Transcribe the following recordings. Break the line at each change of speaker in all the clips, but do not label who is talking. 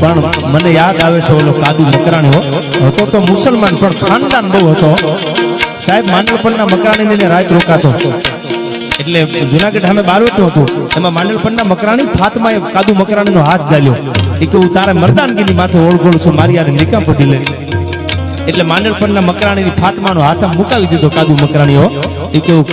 પણ મને યાદ આવે છે ઓલો કાદુ મકરાણી હતો તો મુસલમાન, પણ ખાનદાન બહુ હતો. સાહેબ, માંડલપણના મકરાણીને રાત રોકાતો. એટલે જુનાગઢ સામે બારવટું હતું. એમાં માંડલપણના મકરાણી ફાતમાએ કાદુ મકરાણીનો હાથ ઝાલ્યો. એ કે હું તારે મર્દાનગીની માથે ઓળગોળ છું, મારી યાર નિકામ પડી લે. એટલે માંડલપણના મકરાણીની ફાતમાનો હાથ આમ મુકાવી દીધો કાદુ મકરાણીઓ. એ કે હું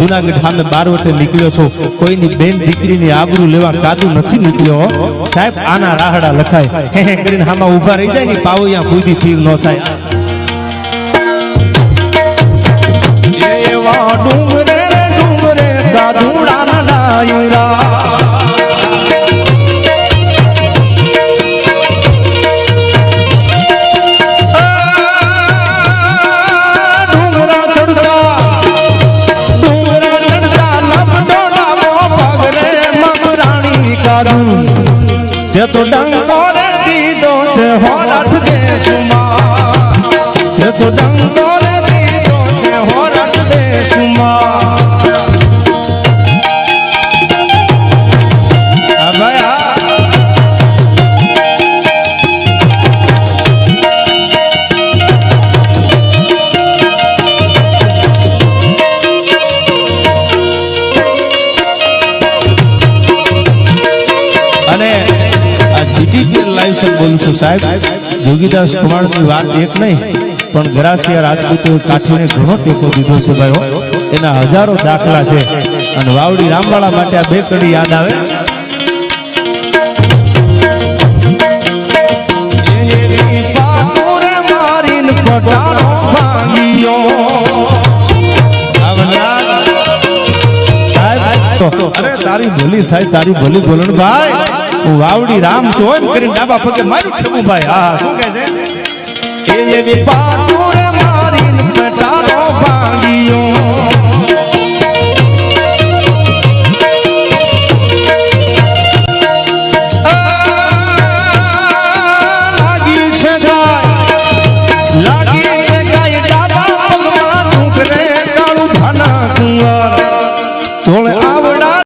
જુનાગઢ સામે બારવટે નીકળ્યો છું. કોઈની બેન દીકરીની આબરૂ લેવા કાદુ નથી નીકળ્યો સાહેબ, આના રાહડા લખાય. હે હે, કરીને હામાં ઊભા રહી જાય ને, પાવૈયા કુદી ફીર ન થાય.
તે ડંકો રે દીધો છે હોરઠ દેશમાં
લાઈવ બોલું છું સાહેબ. જોગીદાસ કુમારની વાત એક નહીં પણ ગરાસિયા રાજપૂતે કાઠીને ઘણો ટેકો દીધો છે ભાઈઓ. એના હજારો દાખલા છે. અને વાવડી રામવાળા માટે આ બે કડી યાદ આવે.
પાટુરે ભાંગ્યો.
અરે તારી ભલી થાય તારી ભલી બોલણ ભાઈ. વાવડી રામ છું એમ કરીને ડાબા પગે મારું ઠેમું ભાઈ. હા, શું કે છે?
એવી પાટુ